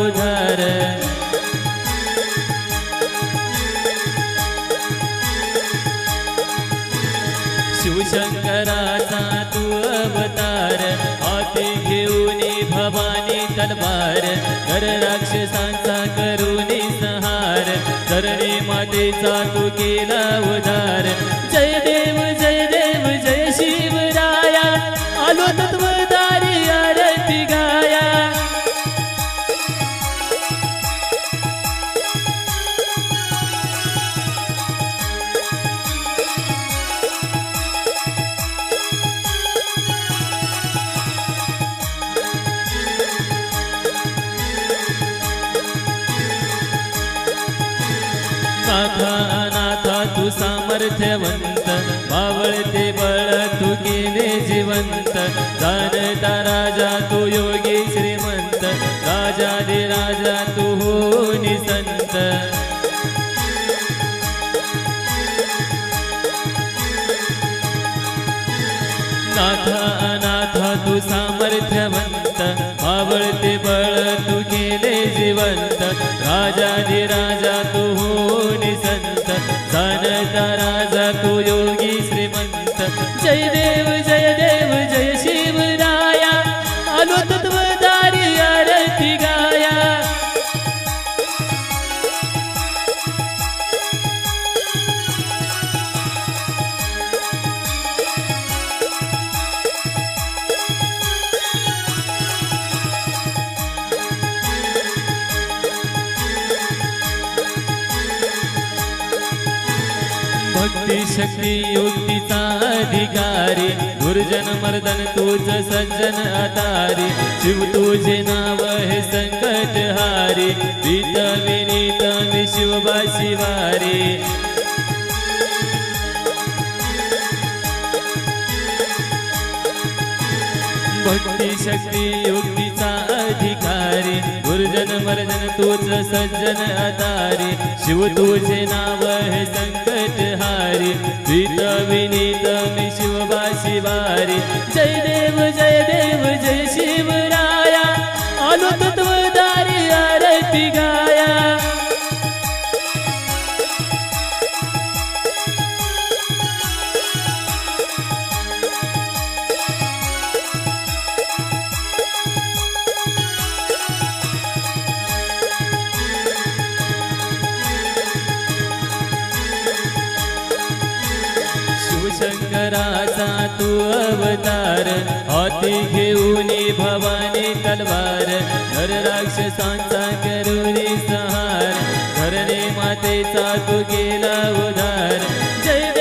उधार शिवशंकराचा तू अवतार हाती घेऊन भवानी तलवार कर राक्षसांचा करुणी संहार धरणी मातेचा तू केला उधार. जय देव सामर्थ्यवंत मावळते बळ तू केले जिवंत. जाणता राजा तू योगी श्रीमंत. राजा दे राजा तू हो निसंत नाथ अनाथ तू सामर्थ्यवंत. मावळते बळ तू केले जिवंत. राजा दे राजा तू शक्ती अधिकारी गुरुजन मर्दन तूच सज्जन अतारी. शिव तुझे नाव हे संकट हारी भीत विनीत मी शिवबा शिवारी. भक्ती शक्ती युक्ती युक्तीचा अधिकारी. गुरुजन मर्जन तूच सज्जन आधारी शिव तुझे नाव हे संकट हारी. प्रीत विनीत मी शिवबा शिवारी जय देव जय देव जय शिवराया. आलो तत्वदारी आरती गा शंकराचा तू अवतार हाती घेऊन भवानी तलवार. नर राक्षसांचा करुणी सहार. धरणे मातेचा तू केला उधार. जय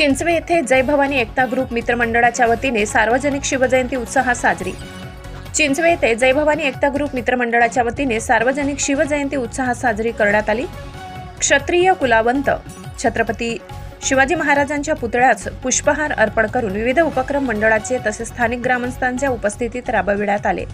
चिंचवे येथे जय भवानी एकता ग्रुप मित्रमंडळाच्या वतीने सार्वजनिक शिवजयंती उत्साहात साजरी. चिंचवे येथे जय भवानी एकता ग्रुप मित्रमंडळाच्या वतीने सार्वजनिक शिवजयंती उत्साहात साजरी करण्यात आली. क्षत्रिय कुलावंत छत्रपती शिवाजी महाराजांच्या पुतळ्यास पुष्पहार अर्पण करून विविध उपक्रम मंडळाचे तसेच स्थानिक ग्रामस्थांच्या उपस्थितीत राबविण्यात आले.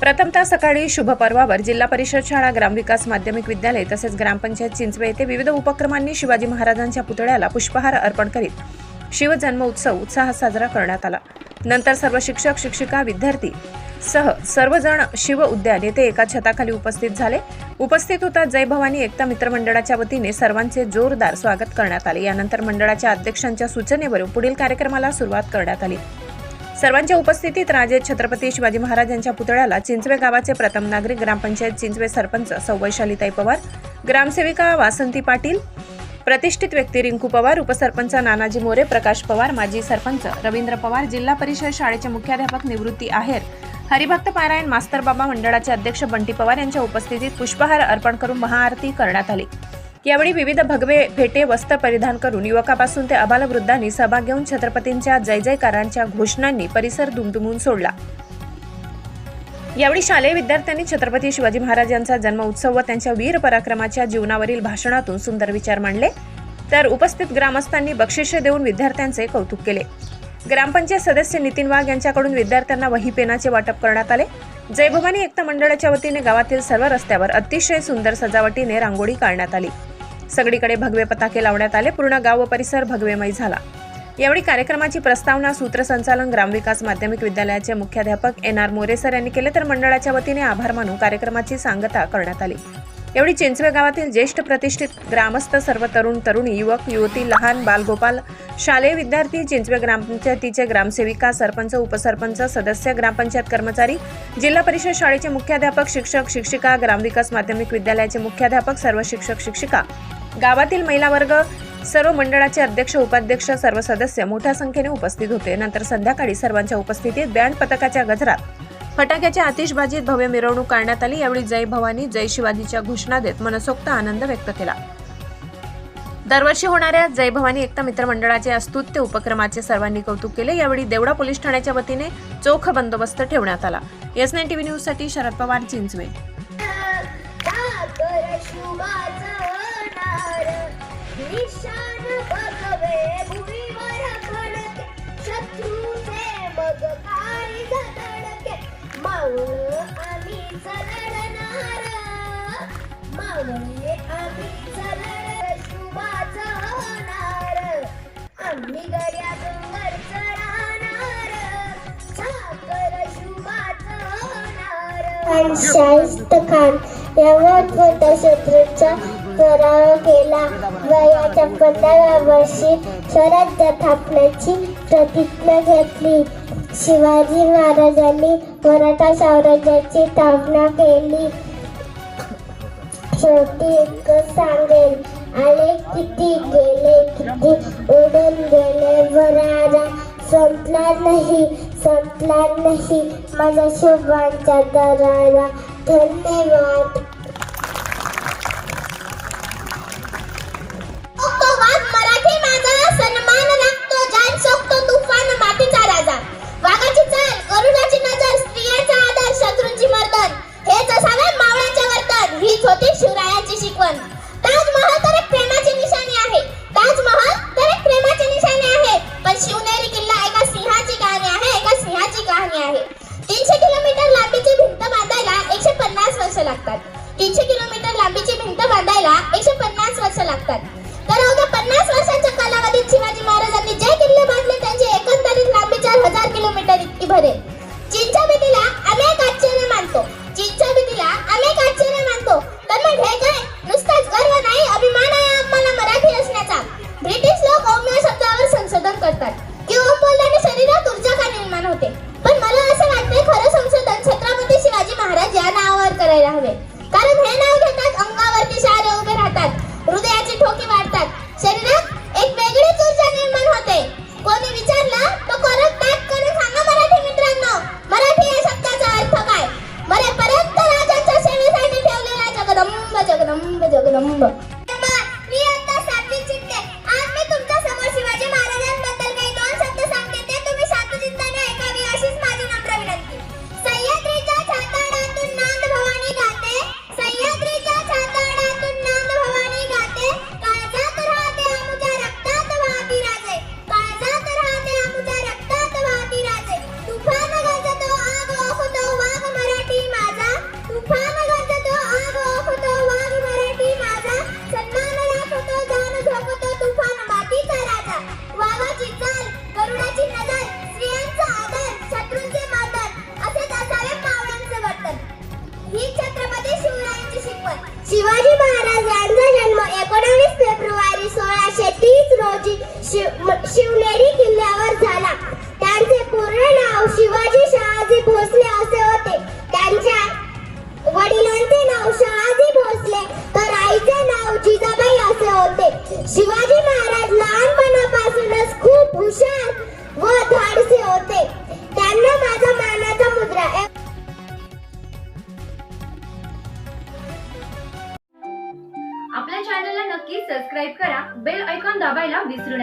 प्रथमतः सकाळी शुभपर्वावर जिल्हा परिषद शाळा ग्रामविकास माध्यमिक विद्यालय तसेच ग्रामपंचायत चिंचवे येथे विविध उपक्रमांनी शिवाजी महाराजांच्या पुतळ्याला पुष्पहार अर्पण करीत शिवजन्म उत्सव उत्साहात साजरा करण्यात आला. नंतर सर्व शिक्षक शिक्षिका विद्यार्थी सह सर्वजण शिव उद्यान येथे एका छताखाली उपस्थित झाले. उपस्थित होता जय भवानी एकता मित्रमंडळाच्या वतीने सर्वांचे जोरदार स्वागत करण्यात आले. यानंतर मंडळाच्या अध्यक्षांच्या सूचनेवरून पुढील कार्यक्रमाला सुरुवात करण्यात आली. सर्वांच्या उपस्थितीत राजे छत्रपती शिवाजी महाराज यांच्या पुतळ्याला चिंचवे गावाचे प्रथम नागरिक ग्रामपंचायत चिंचवे सरपंच सौवैशालीताई पवार ग्रामसेविका वासंती पाटील प्रतिष्ठित व्यक्ती रिंकू पवार उपसरपंच नानाजी मोरे प्रकाश पवार माजी सरपंच रवींद्र पवार जिल्हा परिषद शाळेचे मुख्याध्यापक निवृत्ती आहेर हरिभक्त पारायण मास्तर बाबा मंडळाचे अध्यक्ष बंटी पवार यांच्या उपस्थितीत पुष्पहार अर्पण करून महाआरती करण्यात आली. यावेळी विविध भगवे भेटे वस्त्र परिधान करून युवकापासून ते अबालवृद्धांनी सहभाग घेऊन छत्रपतींच्या जय जयकारांच्या घोषणांनी परिसर दुमदुमून सोडला. यावेळी शालेय विद्यार्थ्यांनी छत्रपती शिवाजी महाराज यांचा जन्म उत्सव व त्यांच्या वीर पराक्रमाच्या जीवनावरील भाषणातून सुंदर विचार मांडले. तर उपस्थित ग्रामस्थांनी बक्षिसे देऊन विद्यार्थ्यांचे कौतुक केले. ग्रामपंचायत सदस्य नितीन वाघ यांच्याकडून विद्यार्थ्यांना वही पेनाचे वाटप करण्यात आले. जय भवानी एकता मंडळाच्या वतीने गावातील सर्व रस्त्यावर अतिशय सुंदर सजावटीने रांगोळी काढण्यात आली. सगळीकडे भगवे पताके लावण्यात आले. पूर्ण गाव व परिसर भगवेमय झाला. यावेळी कार्यक्रमाची प्रस्तावना सूत्रसंचालन ग्रामविकास माध्यमिक विद्यालयाचे मुख्याध्यापक एन आर मोरेसर यांनी केले तर मंडळाच्या वतीने आभार मानून कार्यक्रमाची सांगता करण्यात आली. यावेळी चिंचवे गावातील ज्येष्ठ प्रतिष्ठित ग्रामस्थ सर्व तरुण तरुणी युवक युवती लहान बालगोपाल शालेय विद्यार्थी चिंचवे ग्रामपंचायतीचे ग्रामसेविका सरपंच उपसरपंच सदस्य ग्रामपंचायत कर्मचारी जिल्हा परिषद शाळेचे मुख्याध्यापक शिक्षक शिक्षिका ग्रामविकास माध्यमिक विद्यालयाचे मुख्याध्यापक सर्व शिक्षक शिक्षिका गावातील महिला वर्ग सर्व मंडळाचे अध्यक्ष उपाध्यक्ष सर्व सदस्य मोठ्या संख्येने उपस्थित होते. नंतर संध्याकाळी सर्वांच्या उपस्थितीत बँड पथकाच्या गजरात फटाक्याच्या आतिषबाजीत भव्य मिरवणूक काढण्यात आली. यावेळी जय भवानी जय शिवाजीच्या घोषणा देत मनसोक्त आनंद व्यक्त केला. दरवर्षी होणाऱ्या जय भवानी एकता मित्रमंडळाचे अस्तुत्य उपक्रमाचे सर्वांनी कौतुक केले. यावेळी देवडा पोलीस ठाण्याच्या वतीने चोख बंदोबस्त ठेवण्यात आला. एस नाईन टीव्ही न्यूजसाठी शरद पवार चिंचवे. शाहिस्त खान या मोठ्या शत्रूचा पराभव केला. वयाच्या पंधराव्या वर्षी स्वराज्य स्थापनेची प्रतिज्ञा घेतली. शिवाजी महाराजांनी मराठा साम्राज्याची स्थापना केली. शेवटी एकच सांगेल आले किती गेले किती उडून गेले वरारा संपला नाही संपला नाही. माझ्या शुभांच्या दरारा धन्यवाद. किलोमीटर इतकी भरेल चीनच्या भीतीला अनेक आश्चर्य मानतो. चीनच्या भीतीला अनेक आश्चर्य मानतो. तर मग हे काय? नुसताच गर्व नाही अभिमान आहे आम्हाला मराठी असण्याचा. ब्रिटिश लोक औम्य शब्दावर संशोधन करतात. की ओम बोलल्याने शरीरात ऊर्जा का निर्माण होते? पण मला असं वाटते खरं संशोधन छत्रपती शिवाजी महाराज या नावावर करायला हवे. ही छत्रपती शिवरायांची शिकवण. शिवाजी महाराज यांचा जन्म एकोणावीस फेब्रुवारी सोळाशे तीस रोजी शिव शिवनेरी किल्ल्यावर झाला. त्यांचे पूर्ण नाव शिवाजी शहाजी भोसले असे होते. त्यांच्या वडिलांचे नाव शहाजी भोसले तर आईचे नाव जिजाबाई असे होते. शिवाजी महाराज लहानपणापासूनच खूप हुशार व धाडसे होते. lavai la visruna